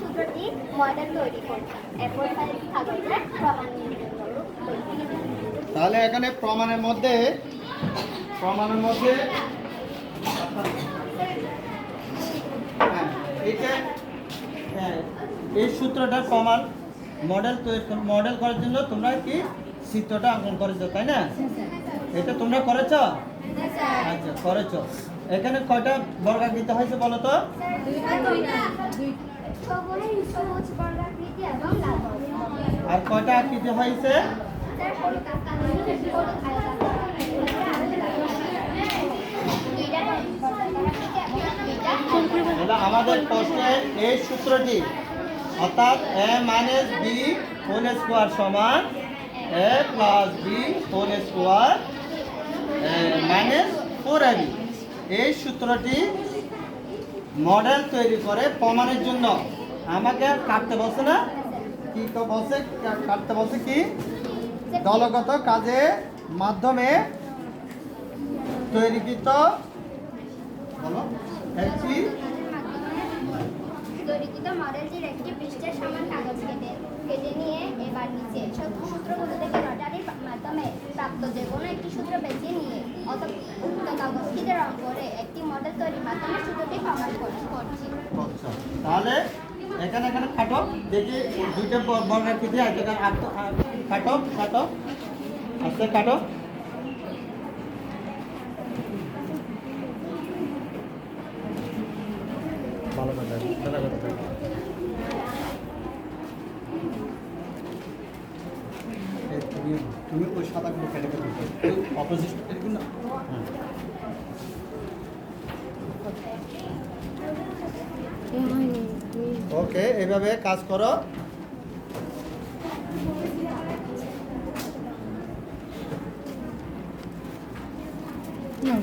সূত্রটি তাহলে এখানে প্রমাণের মধ্যে প্রমাণের মধ্যে হ্যাঁ, এইটা হ্যাঁ, এই সূত্রটার প্রমাণ মডেল তৈরি মডেল করার জন্য তোমরা কি চিত্রটা অঙ্কন করেছ, তাই না? এটা তোমরা করেছ? আচ্ছা করেছ। এখানে কয়টা বর্গাকৃতি হয়েছে বলো তো? আর কয়টা আকৃতি হয়েছে? আমাদের প্রশ্নে এই সূত্রটি অর্থাৎ A minus B whole square সমান A plus B whole square minus four A B. এই সূত্রটি মডেল তৈরি করে প্রমাণের জন্য। আমাকে কাটতে বলছে না? কি বলছে? কাটতে বলছে কি? দলগত কাজের মাধ্যমে তৈরিকৃত, বলো, একটি তৈরিকৃত মডেলটির একটি পৃষ্ঠের সমান কাগজ কেটে কেটে নিয়ে এবার নিচে সব সূত্রগুলো থেকে রটারির মাধ্যমে প্রাপ্ত যে কোনো একটি সূত্র বেছে নিয়ে অত উক্ত কাগজটিতে রং করে একটি মডেল তৈরির মাধ্যমে সূত্রটি প্রমাণ কর- করছি। আচ্ছা তাহলে এখানে এখানে খাটো, দেখি দুইটা বর্গাকৃতি আছে এখানে আট- আট- খাটো খাটো আস্তে খাটো। তুমি ওই সাদাগুলো কেটে কেটে অপোজিট এরকম না ওকে এইভাবে কাজ করো। হ্যাঁ,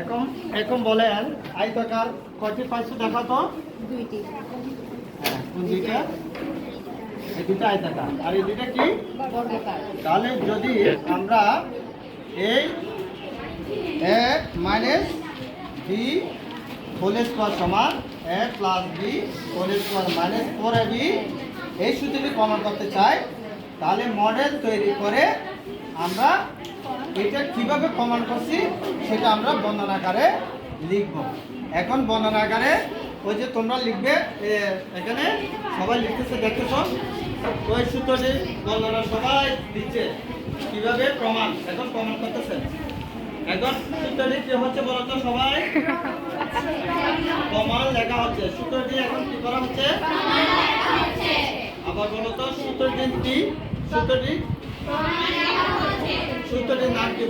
এখন এখন বলেন আয়তাকার কয়টি পাইছো দেখা তো? দুইটি। হ্যাঁ কোন দুইটা? এই দুটো আয়তাকার। আর এই দুইটা কি? তাহলে যদি আমরা এই A minus B whole square সমান A plus B whole square minus four A B এই সূত্রটি প্রমাণ করতে চাই তাহলে মডেল তৈরি করে আমরা এটা কীভাবে প্রমাণ করছি? সেটা আমরা বর্ণনাকারে লিখব। এখন বর্ণনাকারে ওই যে তোমরা লিখবে এখানে সবাই লিখতেছে, দেখতেছ? ওই সূত্রটি বর্ণনা সবাই দিচ্ছে কীভাবে প্রমাণ। এখন প্রমাণ করতেছে। এখন সূত্রটি কি হচ্ছে বলতো সবাই? প্রমাণ লেখা হচ্ছে। সূত্রটি এখন কি করা হচ্ছে? আবার বলতো সূত্রটি কি? সূত্রটি সূত্রটির নাম কি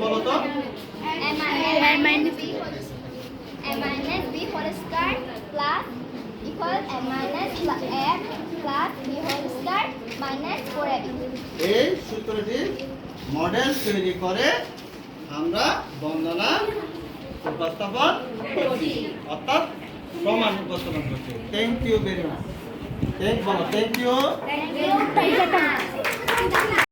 minus 4ab এই সূত্রটির মডেল তৈরি করে আমরা বন্দনা উপস্থাপন করছি অর্থাৎ প্রমাণ উপস্থাপন করছি thank you very much thank বলো থ্যাংক ইউ